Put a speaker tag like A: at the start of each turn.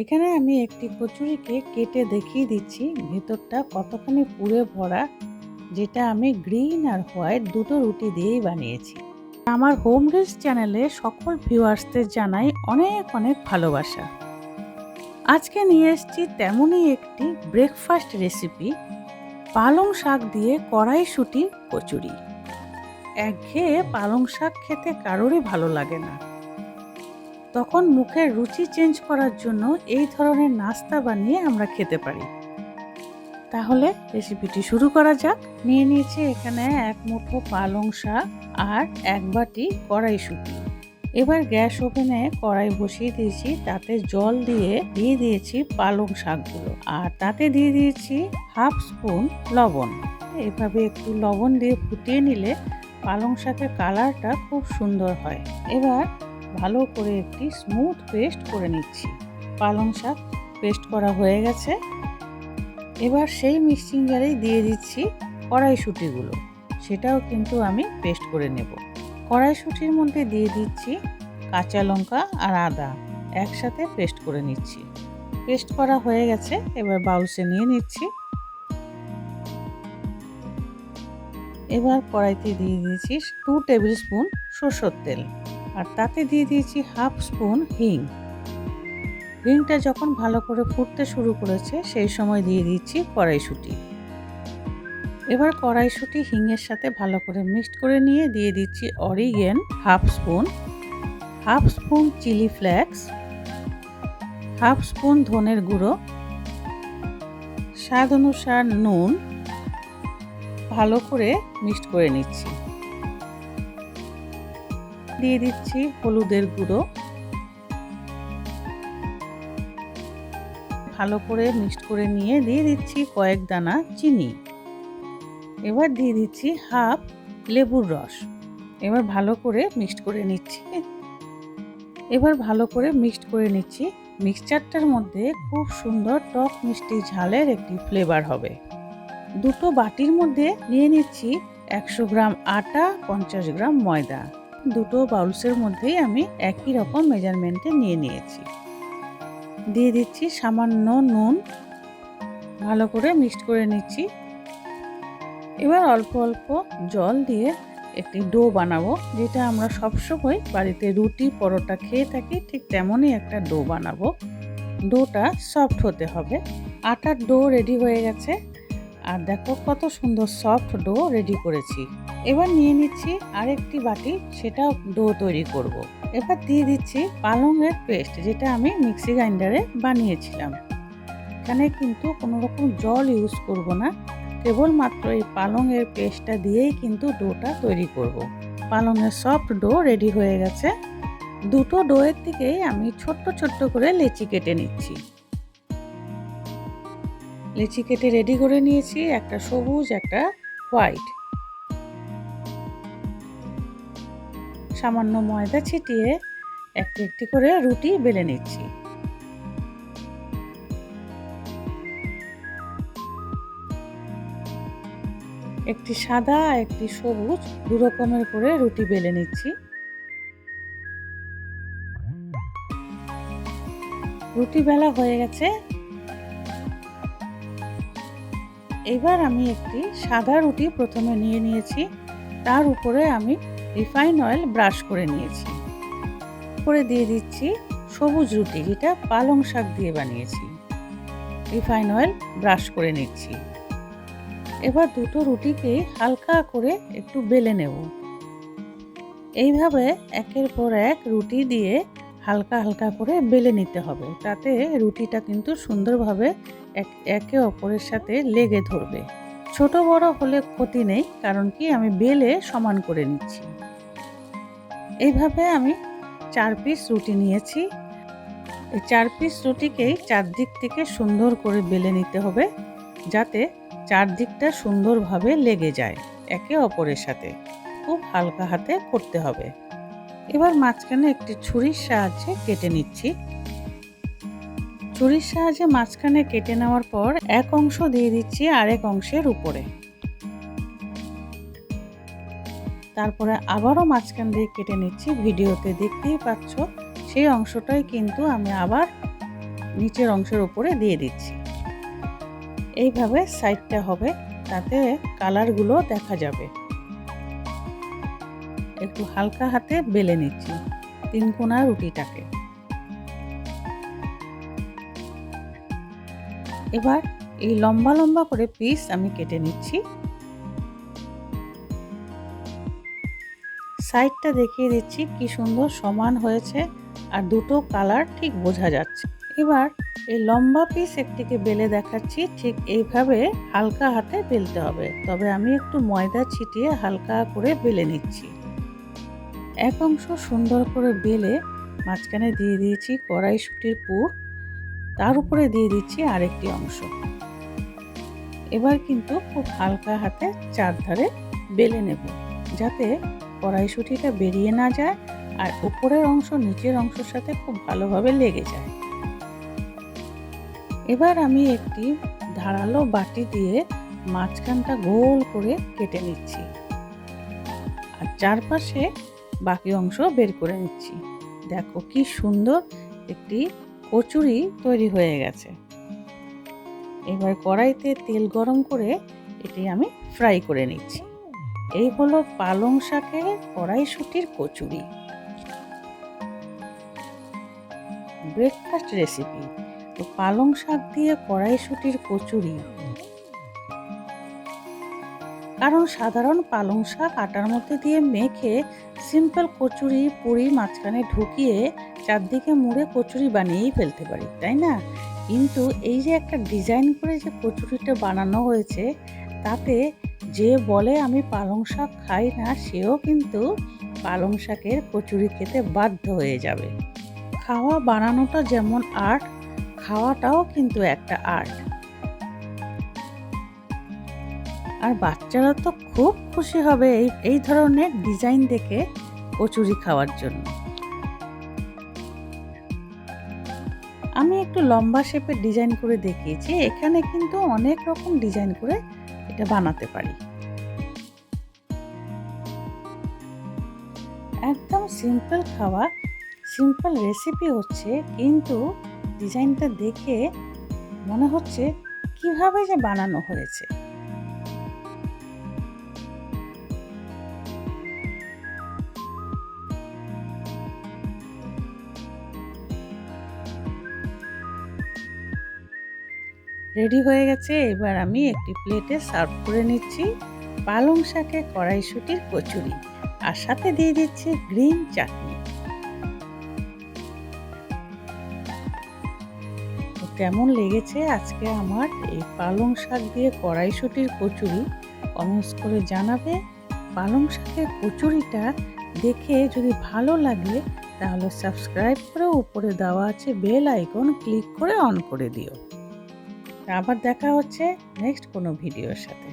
A: এখানে আমি একটি কচুরিকে কেটে দেখিয়ে দিচ্ছি। ভেতরটা কতখানি পুড়ে ভরা, যেটা আমি গ্রিন আর হোয়াইট দুটো রুটি দিয়েই বানিয়েছি। আমার হোম রিলস চ্যানেলে সকল ভিউয়ার্সদের জানাই অনেক অনেক ভালোবাসা। আজকে নিয়ে এসেছি তেমনই একটি ব্রেকফাস্ট রেসিপি, পালং শাক দিয়ে কড়াইশুঁটি কচুরি। একঘেয়ে পালং শাক খেতে কারোরই ভালো লাগে না। তখন মুখের রুচি চেঞ্জ করার জন্য এই ধরনের নাস্তা বানিয়ে আমরা খেতে পারি। তাহলে রেসিপিটি শুরু করা যাক। নিয়ে নিয়েছি এখানে এক মুঠো পালং শাক আর এক বাটি কড়াইশুঁটি। এবার গ্যাস ওভেনে কড়াই বসিয়ে দিয়েছি, তাতে জল দিয়ে দিয়ে দিয়েছি পালং শাকগুলো। আর তাতে দিয়ে দিয়েছি হাফ স্পুন লবণ। এভাবে একটু লবণ দিয়ে ফুটিয়ে নিলে পালং শাকের কালারটা খুব সুন্দর হয়। এবার ভালো করে একটি স্মুথ পেস্ট করে নিচ্ছি। পালং শাক পেস্ট করা হয়ে গেছে। এবার সেই মিক্সিং জারেই দিয়ে দিচ্ছি কড়াইশুঁটিগুলো। সেটাও কিন্তু আমি পেস্ট করে নেব। কড়াইশুঁটির মধ্যে দিয়ে দিচ্ছি কাঁচা লঙ্কা আর আদা একসাথে পেস্ট করে নিচ্ছি। পেস্ট করা হয়ে গেছে, এবার বাউলসে নিয়ে নিচ্ছি। এবার কড়াইতে দিয়ে দিয়েছি টু টেবিল স্পুন সরষের তেল। আর তাতে দিয়ে দিয়েছি হাফ স্পুন হিং। হিংটা যখন ভালো করে ফুটতে শুরু করেছে, সেই সময় দিয়ে দিচ্ছি কড়াইশুঁটি। এবার কড়াইশুঁটি হিংয়ের সাথে ভালো করে মিক্সড করে নিয়ে দিয়ে দিচ্ছি oregano half spoon half spoon chilli flakes, half spoon ধনের গুঁড়ো, স্বাদ অনুসার নুন, ভালো করে মিক্সড করে নিচ্ছি। দিয়ে দিচ্ছি হলুদের গুঁড়ো। ভালো করে মিক্সড করে নিয়ে দিয়ে দিচ্ছি কয়েক দানা চিনি। এবার দিয়ে দিচ্ছি হাফ লেবুর রস। এবার ভালো করে মিক্সড করে নিচ্ছি। এবার ভালো করে মিক্সড করে নিচ্ছি। মিক্সচারটার মধ্যে খুব সুন্দর টক মিষ্টি ঝালের একটি ফ্লেভার হবে। দুটো বাটির মধ্যে নিয়ে নিচ্ছি একশো গ্রাম আটা, পঞ্চাশ গ্রাম ময়দা। দুটো বাউলসের মধ্যেই আমি একই রকম মেজারমেন্টে নিয়ে নিয়েছি। দিয়ে দিচ্ছি সামান্য নুন। ভালো করে মিক্সড করে নিচ্ছি। এবার অল্প অল্প জল দিয়ে একটি ডো বানাবো, যেটা আমরা সবসময় বাড়িতে রুটি, পরোটা খেয়ে থাকি, ঠিক তেমনই একটা ডো বানাবো। ডোটা সফট হতে হবে। আটার ডো রেডি হয়ে গেছে। আর দেখো কত সুন্দর সফট ডো রেডি করেছি। এবার নিয়ে নিচ্ছি আরেকটি বাটি, সেটা ডো তৈরি করব। এবার দিয়ে দিচ্ছি পালংয়ের পেস্ট, যেটা আমি মিক্সি গ্রাইন্ডারে বানিয়েছিলাম এখানে কিন্তু কোনো রকম জল ইউজ করব না, কেবলমাত্র এই পালংয়ের পেস্টটা দিয়েই কিন্তু ডোটা তৈরি করব। পালংয়ের সফট ডো রেডি হয়ে গেছে দুটো ডোয়ের থেকেই আমি ছোট্ট ছোট্ট করে লেচি কেটে নিচ্ছি লিচি কেটে রেডি করে নিয়েছি, একটা সবুজ, একটা হোয়াইট সামান্য ময়দা ছিটিয়ে একটি একটি করে রুটি বেলে নিচ্ছি। একটি সাদা, একটি সবুজ দু রকমের করে রুটি বেলে নিচ্ছি। রুটি বেলা হয়ে গেছে। এবার আমি একটি সাদা রুটি প্রথমে নিয়ে নিয়েছি। তার উপরে আমি রিফাইন অয়েল ব্রাশ করে নিয়েছি। করে দিয়ে দিচ্ছি সবুজ রুটি, যেটা পালং শাক দিয়ে বানিয়েছি। রিফাইন অয়েল ব্রাশ করে নিচ্ছি। এবার দুটো রুটিকে হালকা করে একটু বেলে নেব। এইভাবে একের পর এক রুটি দিয়ে হালকা হালকা করে বেলে নিতে হবে, তাতে রুটিটা কিন্তু সুন্দরভাবে এক, একে অপরের সাথে লেগে ধরবে। ছোট বড় হলে ক্ষতি নেই, কারণ কি আমি বেলে সমান করে নিচ্ছি। এইভাবে আমি চার পিস রুটি নিয়েছি। এই চার পিস রুটিকেই চারদিক থেকে সুন্দর করে বেলে নিতে হবে, যাতে চারদিকটা সুন্দরভাবে লেগে যায় একে অপরের সাথে। খুব হালকা হাতে করতে হবে। এবার মাঝখানে একটি ছুরির সাহায্যে কেটে নিচ্ছি। ছুরির সাহায্যে মাঝখানে কেটে নেওয়ার পর এক অংশ দিয়ে দিচ্ছি আরেক অংশের উপরে। তারপরে আবারও মাঝখান দিয়ে কেটে নিচ্ছি। ভিডিওতে দেখতেই পাচ্ছ, সেই অংশটাই কিন্তু আমি আবার নিচের অংশের উপরে দিয়ে দিচ্ছি। এইভাবে সাইডটা হবে, তাতে কালারগুলো দেখা যাবে। একটু হালকা হাতে বেলে নিচ্ছি, তিন কোনা রুটিটাকে। এবার এই লম্বা লম্বা করে পিস আমি কেটে নিচ্ছি। সাইডটা দেখিয়ে দিচ্ছি কি সুন্দর সমান হয়েছে আর দুটো কালার ঠিক বোঝা যাচ্ছে। এবার এই লম্বা পিস একটিকে বেলে দেখাচ্ছি, ঠিক এইভাবে হালকা হাতে বেলতে হবে। তবে আমি একটু ময়দা ছিটিয়ে হালকা করে বেলে নিচ্ছি। এক অংশ সুন্দর করে বেলে মাঝখানে দিয়ে দিয়েছি কড়াইশুটির পুর, তার উপরে দিয়ে দিচ্ছি আরেকটি অংশ। এবার কিন্তু খুব হালকা হাতে চারধারে বেলে নেব, যাতে কড়াইশুটিটা বেরিয়ে না যায় আর উপরের অংশ নিচের অংশের সাথে খুব ভালোভাবে লেগে যায়। এবার আমি একটি ধারালো বাটি দিয়ে মাঝখানটা গোল করে কেটে নিচ্ছি আর চারপাশে বাকি অংশ বের করে নিচ্ছি। দেখো কি সুন্দর একটি কচুরি তৈরি হয়ে গেছে। এবার কড়াইতে তেল গরম করে এটি আমি ফ্রাই করে নিচ্ছি। এই হলো পালং শাকের কড়াইশুটির কচুরি। ব্রেকফাস্ট রেসিপি তো পালং শাক দিয়ে কড়াইশুটির কচুরি। কারণ সাধারণ পালং শাক আটার মধ্যে দিয়ে মেখে সিম্পল কচুরি পুরি মাঝখানে ঢুকিয়ে চারদিকে মুড়ে কচুরি বানিয়েই ফেলতে পারি, তাই না? কিন্তু এই যে একটা ডিজাইন করে যে কচুরিটা বানানো হয়েছে তাতে যে বলে আমি পালং শাক খাই না, সেও কিন্তু পালং শাকের কচুরি খেতে বাধ্য হয়ে যাবে। খাওয়া বানানোটা যেমন আর্ট, খাওয়াটাও কিন্তু একটা আর্ট। আর বাচ্চারা তো খুব খুশি হবে এই এই ধরনের ডিজাইন দেখে কচুরি খাওয়ার জন্য। আমি একটু লম্বা শেপের ডিজাইন করে দেখিয়েছি। এখানে কিন্তু অনেক রকম ডিজাইন করে এটা বানাতে পারি। একদম সিম্পল খাওয়া সিম্পল রেসিপি হচ্ছে, কিন্তু ডিজাইনটা দেখে মনে হচ্ছে কীভাবে যে বানানো হয়েছে। রেডি হয়ে গেছে। এবার আমি একটি প্লেটে সার্ভ করে নিচ্ছি পালং শাকে কড়াইশুটির কচুরি। আর সাথে দিয়ে দিচ্ছি গ্রিন চাটনি। কেমন লেগেছে আজকে আমার এই পালং শাক দিয়ে কড়াইশুটির কচুরি? কমেন্টস করে জানাবে। পালং শাকের কচুরিটা দেখে যদি ভালো লাগে, তাহলে সাবস্ক্রাইব করে উপরে দেওয়া আছে বেল আইকন ক্লিক করে অন করে দিও। আবার দেখা হচ্ছে নেক্সট কোনো ভিডিওর সাথে।